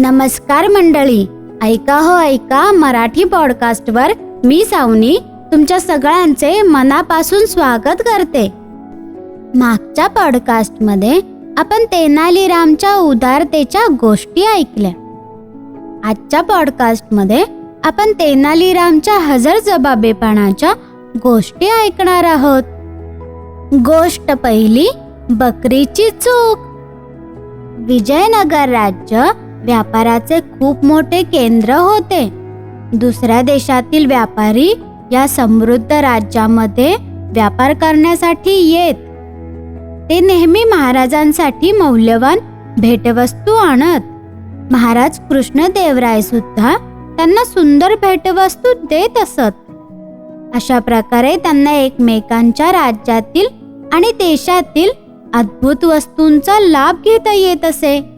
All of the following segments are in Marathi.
नमस्कार मंडळी. ऐका हो ऐका मराठी पॉडकास्टवर मी सावनी तुमच्या सगळ्यांचे मनापासून स्वागत करते. मागच्या पॉडकास्टमध्ये आपण तेनालीरामच्या उदारतेच्या गोष्टी ऐकल्या. आजच्या पॉडकास्टमध्ये आपण तेनालीरामच्या हजरजबाबेपणाच्या गोष्टी ऐकणार आहोत. गोष्ट पहिली बकरीची चूक. विजयनगर राज्य व्यापाराचे खूप मोठे केंद्र होते. दुसऱ्या देशातील व्यापारी या समृद्ध राज्यामध्ये व्यापार करण्यासाठी येत. ते नेहमी महाराजांसाठी मौल्यवान भेटवस्तू आणत. महाराज कृष्णदेवराय सुद्धा त्यांना सुंदर भेटवस्तू देत असत. अशा प्रकारे त्यांना एकमेकांच्या राज्यातील आणि देशातील अद्भुत वस्तूंचा लाभ घेता येत असे.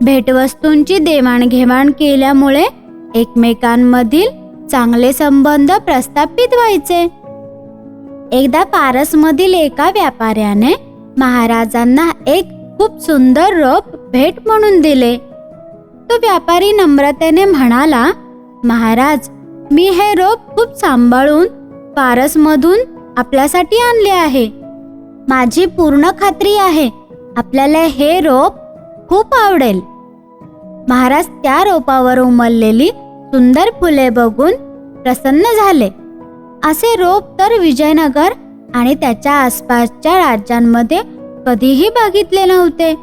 भेटवस्तूंची देवाणघेवाण केल्यामुळे एकमेकांमधील चांगले संबंध प्रस्थापित व्हायचे. एकदा पारसमधील एका व्यापाऱ्याने महाराजांना एक खूप सुंदर रोप भेट म्हणून दिले. तो व्यापारी नम्रतेने म्हणाला महाराज मी हे रोप खूप सांभाळून पारसमधून आपल्यासाठी आणले आहे. माझी पूर्ण खात्री आहे आपल्याला हे रोप खूप आवडेल. महाराज त्या रोपावर उमललेली सुंदर फुले बघून प्रसन्न झाले. असे रोप तर विजयनगर आणि त्याच्या आसपासच्या राज्यांमध्ये कधीही बघितले नव्हते.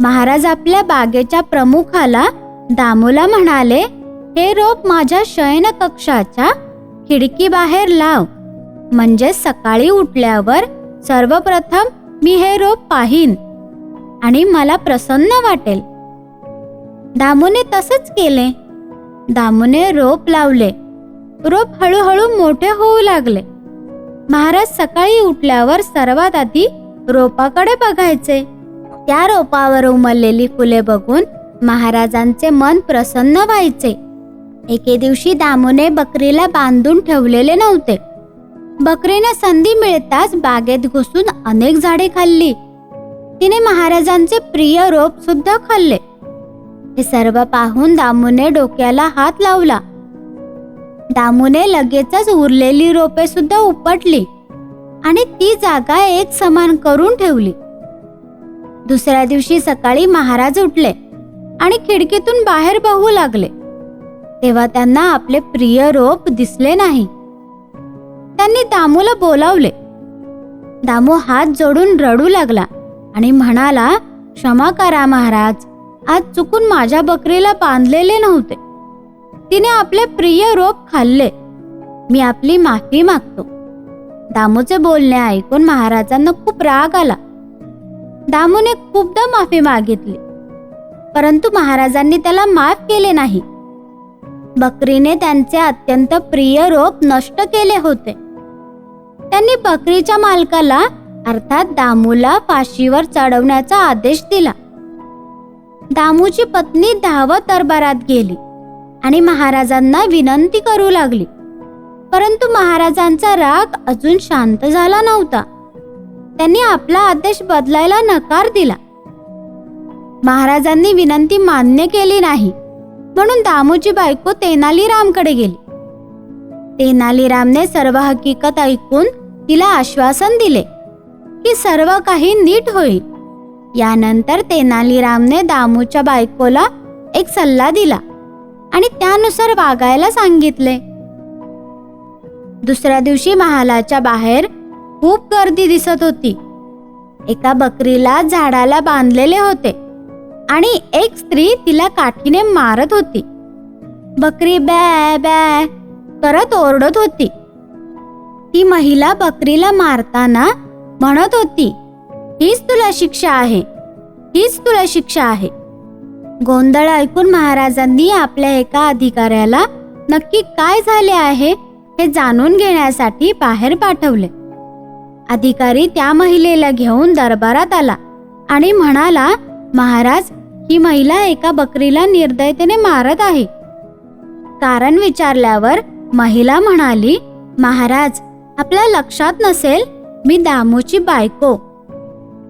महाराज आपल्या बागेच्या प्रमुखाला दामोला म्हणाले हे रोप माझ्या शयन कक्षाच्या खिडकी बाहेर लाव. म्हणजे सकाळी उठल्यावर सर्वप्रथम मी हे रोप पाहीन. आणि मला प्रसन्न वाटेल. दामूने तसंच केले. दामूने रोप लावले. रोप हळूहळू मोठे होऊ लागले. महाराज सकाळी उठल्यावर सर्वात आधी रोपाकडे बघायचे. त्या रोपावर उमललेली फुले बघून महाराजांचे मन प्रसन्न व्हायचे. एके दिवशी दामूने बकरीला बांधून ठेवलेले नव्हते. बकरीने संधी मिळताच बागेत घुसून अनेक झाडे खाल्ली. तिने महाराजांचे प्रिय रोप सुद्धा खाल्ले. हे सर्व पाहून दामूने डोक्याला हात लावला. दामूने लगेचच उरलेली रोपे सुद्धा उपटली आणि ती जागा एक समान करून ठेवली. दुसऱ्या दिवशी सकाळी महाराज उठले आणि खिडकीतून बाहेर बघू लागले. तेव्हा त्यांना आपले प्रिय रोप दिसले नाही. त्यांनी दामूला बोलावले. दामू हात जोडून रडू लागला. आणि म्हणाला क्षमा करा महाराज आज चुकून माझ्या बकरीला बांधलेले नव्हते. तिने आपले प्रिय रोप खाल्ले. मी आपली माफी मागतो. दामूचे बोलणे ऐकून महाराजांना खूप राग आला. दामूने खूपदा माफी मागितली परंतु महाराजांनी त्याला माफ केले नाही. बकरीने त्यांचे अत्यंत प्रिय रोप नष्ट केले होते. त्यांनी बकरीच्या मालकाला अर्थात दामूला फाशीवर चढवण्याचा आदेश दिला. दामूची पत्नी धावत दरबारात गेली आणि महाराजांना विनंती करू लागली. परंतु महाराजांचा राग अजून शांत झाला नव्हता. त्यांनी आपला आदेश बदलायला नकार दिला. महाराजांनी विनंती मान्य केली नाही म्हणून दामूची बायको तेनालीरामकडे गेली. तेनालीरामने सर्व हकीकत ऐकून तिला आश्वासन दिले. की सर्व काही नीट होईल. यानंतर तेनालीरामने दामूच्या बायकोला एक सल्ला दिला आणि त्यानुसार वागायला सांगितले. दुसऱ्या दिवशी महालाच्या बाहेर खूप गर्दी दिसत होती. एका बकरीला झाडाला बांधलेले होते आणि एक स्त्री तिला काठीने मारत होती. बकरी बॅ बॅ करत ओरडत होती. ती महिला बकरीला मारताना म्हणत होती हीच तुला शिक्षा आहे हीच तुला शिक्षा आहे. गोंधळ ऐकून महाराजांनी आपल्या एका अधिकाऱ्याला नक्की काय झाले आहे हे जाणून घेण्यासाठी बाहेर पाठवले. अधिकारी त्या महिलेला घेऊन दरबारात आला आणि म्हणाला महाराज ही महिला एका बकरीला निर्दयतेने मारत आहे. कारण विचारल्यावर महिला म्हणाली महाराज आपल्या लक्षात नसेल मी दामूची बायको.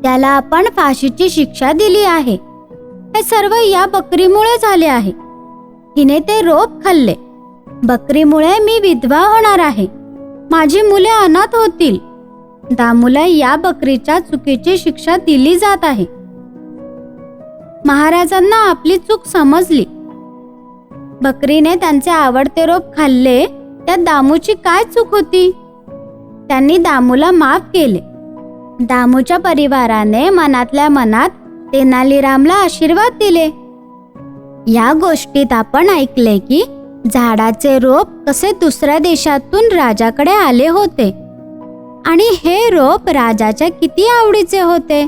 त्याला आपण फाशीची शिक्षा दिली आहे. हे सर्व या बकरीमुळे झाले आहे. तिने ते रोप खाल्ले. बकरीमुळे मी विधवा होणार आहे. माझी मुले अनाथ होतील. दामूला या बकरीच्या चुकीची शिक्षा दिली जात आहे. महाराजांना आपली चूक समजली. बकरीने त्यांचे आवडते रोप खाल्ले. त्या दामूची काय चूक होती? त्यांनी दामूला माफ केले. दामूच्या परिवाराने मनातल्या मनात तेनालीरामला आशीर्वाद दिले. या गोष्टीत आपण ऐकले की झाडाचे रोप कसे दुसऱ्या देशातून राजाकडे आले होते. आणि हे रोप राजाच्या किती आवडीचे होते.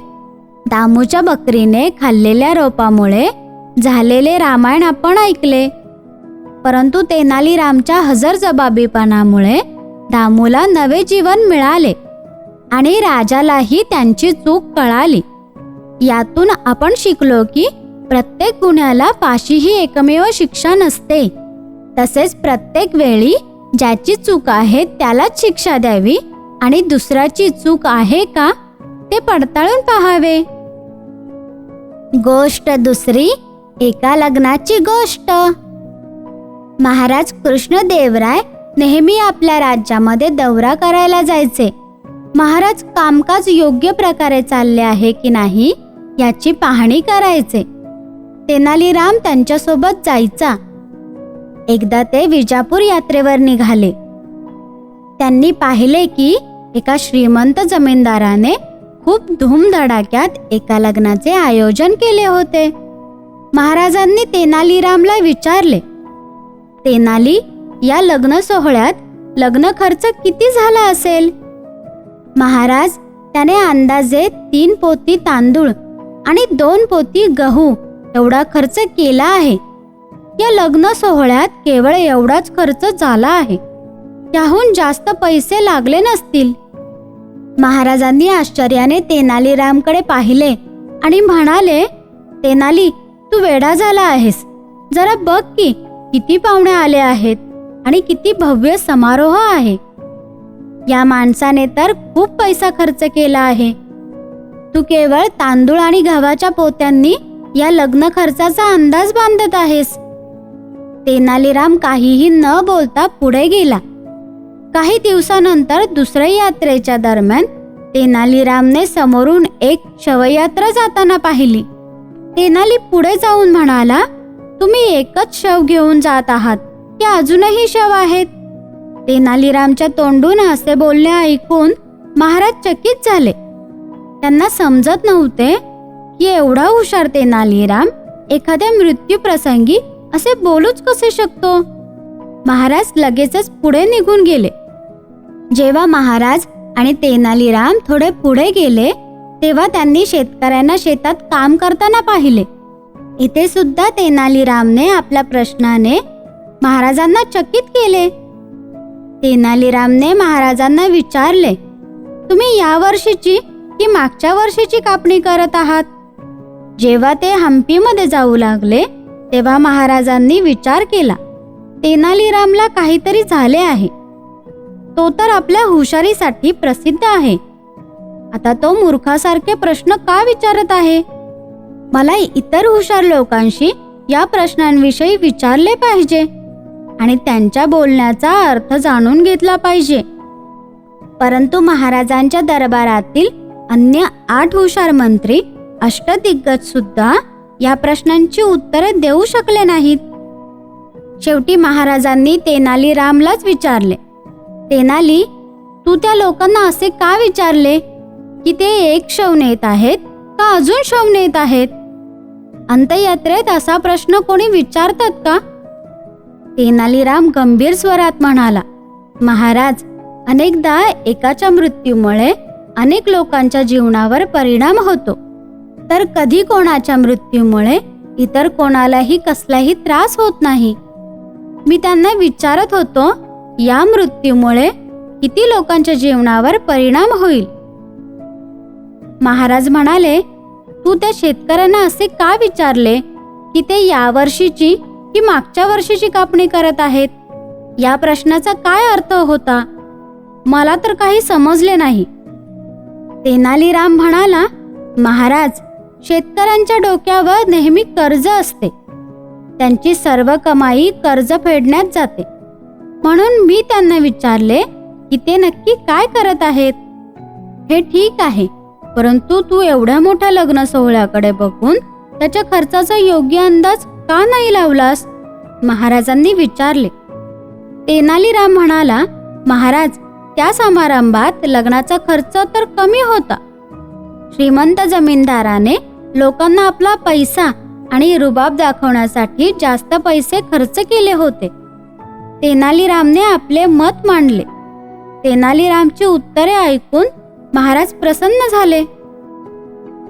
दामूच्या बकरीने खाल्लेल्या रोपामुळे झालेले रामायण आपण ऐकले. परंतु तेनालीरामच्या हजरजबाबीपणामुळे दामूला नवे जीवन मिळाले आणि राजालाही त्यांची चूक कळाली. यातून आपण शिकलो की प्रत्येक गुन्ह्याला फाशी ही एकमेव शिक्षा नसते. तसेच प्रत्येक वेळी ज्याची चूक आहे त्यालाच शिक्षा द्यावी आणि दुसऱ्याची चूक आहे का ते पडताळून पाहावे. गोष्ट दुसरी एका लग्नाची गोष्ट. महाराज कृष्णदेवराय नेहमी आपल्या राज्यामध्ये दौरा करायला जायचे. महाराज कामकाज योग्य प्रकारे चालले आहे की नाही याची पाहणी करायचे. तेनालीराम त्यांच्यासोबत जायचा. एकदा ते विजापूर यात्रेवर निघाले. त्यांनी पाहिले की एका श्रीमंत जमीनदाराने खूप धूमधडाक्यात एका लग्नाचे आयोजन केले होते. महाराजांनी तेनालीरामला विचारले तेनाली या लग्न सोहळ्यात लग्न खर्च किती झाला असेल? महाराज त्याने अंदाजे तीन पोती तांदूळ आणि दोन पोती गहू एवढा खर्च केला आहे. या लग्न सोहळ्यात केवळ एवढाच खर्च झाला आहे. त्याहून जास्त पैसे लागले नसतील. महाराजांनी आश्चर्याने तेनालीरामकडे पाहिले आणि म्हणाले तेनाली तू वेडा झाला आहेस. जरा बघ की किती पाहुणे आले आहेत. आणि किती भव्य समारोह आहे. या माणसाने तर खूप पैसा खर्च केला आहे. तू केवळ तांदूळ आणि गव्हाच्या पोत्यांनी या लग्न खर्चाचा अंदाज बांधत आहेस. तेनालीराम काहीही न बोलता पुढे गेला. काही दिवसानंतर दुसऱ्या यात्रेच्या दरम्यान तेनालीरामने समोरून एक शवयात्रा जाताना पाहिली. तेनाली पुढे जाऊन म्हणाला तुम्ही एकच शव घेऊन जात आहात. की अजूनही शव आहेत. तेनालीरामच्या तोंडून असे बोलणे ऐकून महाराज चकित झाले. त्यांना समजत नव्हते की एवढा हुशार तेनालीराम एखाद्या मृत्यू प्रसंगी असे बोलूच कसे शकतो? महाराज लगेचच पुढे निघून गेले. जेव्हा महाराज आणि तेनालीराम थोडे पुढे गेले तेव्हा त्यांनी शेतकऱ्यांना शेतात काम करताना पाहिले. इथे सुद्धा तेनालीरामने आपल्या प्रश्नाने महाराजांना चकित केले. तेनालीरामने महाराजांना विचारले तुम्ही या वर्षीची की मागच्या वर्षीची कापणी करत आहात? जेव्हा ते हम्पीमध्ये जाऊ लागले तेव्हा महाराजांनी विचार केला तेनालीरामला काहीतरी झाले आहे. तो तर आपल्या हुशारीसाठी प्रसिद्ध आहे. आता तो मूर्खासारखे प्रश्न का विचारत आहे? मला इतर हुशार लोकांशी या प्रश्नांविषयी विचारले पाहिजे. आणि त्यांच्या बोलण्याचा अर्थ जाणून घेतला पाहिजे. परंतु महाराजांच्या दरबारातील अन्य आठ हुशार मंत्री अष्टदिग्गज सुद्धा या प्रश्नांची उत्तरे देऊ शकले नाहीत. शेवटी महाराजांनी तेनाली रामलाच विचारले. तेनाली तू त्या लोकांना असे का विचारले? की ते एक शव नेत आहेत का अजून शव नेत आहेत? अंतयात्रेत असा प्रश्न कोणी विचारतात का? तेनालीराम गंभीर स्वरात म्हणाला महाराज अनेकदा एकाच्या मृत्यूमुळे अनेक लोकांच्या जीवनावर परिणाम होतो. तर कधी कोणाच्या मृत्यूमुळे इतर कोणालाही कसलाही त्रास होत नाही. मी त्यांना विचारत होतो या मृत्यूमुळे किती लोकांच्या जीवनावर परिणाम होईल? महाराज म्हणाले तू त्या शेतकऱ्यांना असे का विचारले की ते यावर्षीची की मागच्या वर्षीची कापणी करत आहेत या प्रश्नाचा काय अर्थ होता? मला तर काही समजले नाही. तेनालीराम म्हणाला महाराज शेतकऱ्यांच्या डोक्यावर नेहमी कर्ज असते. त्यांची सर्व कमाई कर्ज फेडण्यात जाते. म्हणून मी त्यांना विचारले की ते नक्की काय करत आहेत? हे ठीक आहे परंतु तू एवढ्या मोठ्या लग्न सोहळ्याकडे बघून त्याच्या खर्चाचा योग्य अंदाज का नाही लावलास? महाराजांनी विचारले. तेनालीराम म्हणाला महाराज त्या समारंभात लग्नाचा खर्च तर कमी होता. श्रीमंत जमीनदाराने लोकांना आपला पैसा आणि रुबाब दाखवण्यासाठी जास्त पैसे खर्च केले होते. तेनालीरामने आपले मत मांडले. तेनालीरामची उत्तरे ऐकून महाराज प्रसन्न झाले.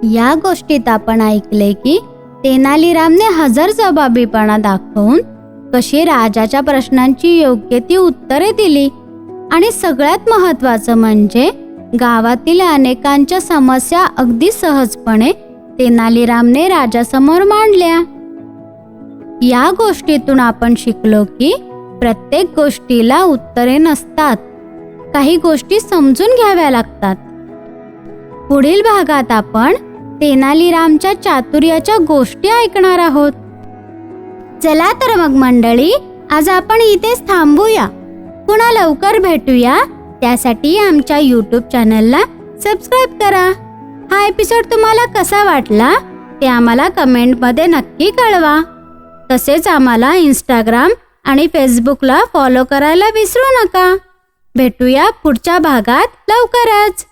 या गोष्टीत आपण ऐकले की तेनालीरामने हजर जबाबीपणा दाखवून कशी राजाच्या प्रश्नांची योग्य ती उत्तरे दिली. आणि सगळ्यात महत्वाचं म्हणजे गावातील अनेकांच्या समस्या अगदी सहजपणे तेनालीरामने राजासमोर मांडल्या. या गोष्टीतून आपण शिकलो की प्रत्येक गोष्टीला उत्तरे नसतात. काही गोष्टी समजून घ्याव्या लागतात. पुढील भागात आपण तेनालीरामच्या चातुर्याच्या गोष्टी ऐकणार आहोत. चला तर मग मंडळी आज आपण इथेच थांबूया. पुन्हा लवकर भेटूया. त्यासाठी आमच्या यूट्यूब चॅनलला सबस्क्राईब करा. हा एपिसोड तुम्हाला कसा वाटला ते आम्हाला कमेंटमध्ये नक्की कळवा. तसेच आम्हाला इंस्टाग्राम आणि फेसबुकला फॉलो करायला विसरू नका. भेटूया पुढच्या भागात लवकरच.